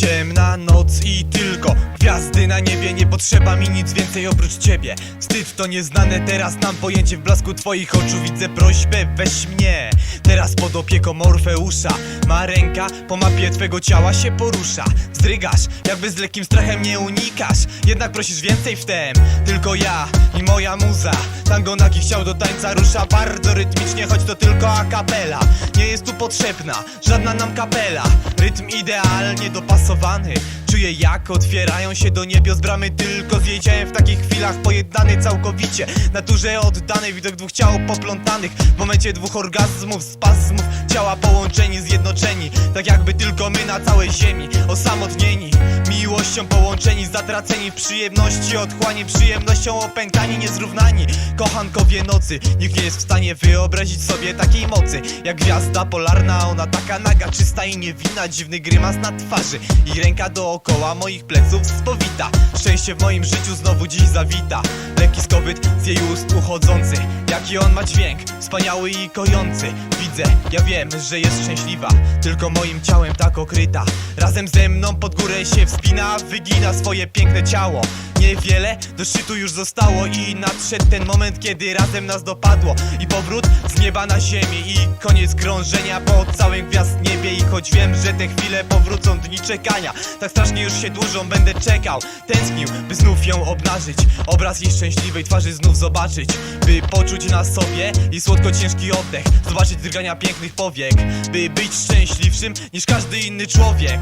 Ciemna noc i tylko Gwiazdy na niebie, nie potrzeba mi nic więcej oprócz ciebie. Wstyd to nieznane, teraz nam pojęcie w blasku twoich oczu. Widzę prośbę, weź mnie pod opieką Morfeusza Ma ręka, po mapie twego ciała się porusza. Zdrygasz, jakby z lekkim strachem nie unikasz. Jednak prosisz więcej wtem Tylko ja i moja muza. Tango nagi chciał do tańca rusza. Bardzo rytmicznie Choć to tylko a capella Nie jest tu potrzebna, żadna nam kapela. Rytm idealnie dopasowany Czuję jak otwierają się do niebios bramy. Tylko z w takich chwilach pojednany całkowicie. Naturze oddany widok dwóch ciał poplątanych. W momencie dwóch orgazmów, spazmów Ciała połączeni, zjednoczeni. Tak jakby tylko my na całej ziemi Osamotnieni, miłością połączeni Zatraceni. W przyjemności, otchłani Przyjemnością opętani, niezrównani. Kochankowie nocy Nikt nie jest w stanie wyobrazić sobie takiej mocy. Jak gwiazda polarna, ona taka naga Czysta i niewinna, dziwny grymas na twarzy I ręka dookoła moich pleców spowita. Szczęście w moim życiu znowu dziś zawita. Lekki skowyt z jej ust uchodzący Jaki on ma dźwięk, wspaniały i kojący. Widzę, ja wiem, że jest szczęśliwa. Tylko moim ciałem tak okryta. Razem ze mną pod górę się wspina. Wygina swoje piękne ciało Niewiele do szczytu już zostało I nadszedł ten moment, kiedy razem nas dopadło. I powrót z nieba na ziemię I koniec krążenia po całym gwiazd niebie. I choć wiem, że te chwile powrócą dni czekania Tak strasznie już się dłużą, będę czekał. Tęsknił, by znów ją obnażyć. Obraz jej szczęśliwej twarzy znów zobaczyć. By poczuć na sobie jej słodko ciężki oddech. Zobaczyć drgania pięknych powiek. By być szczęśliwszym niż każdy inny człowiek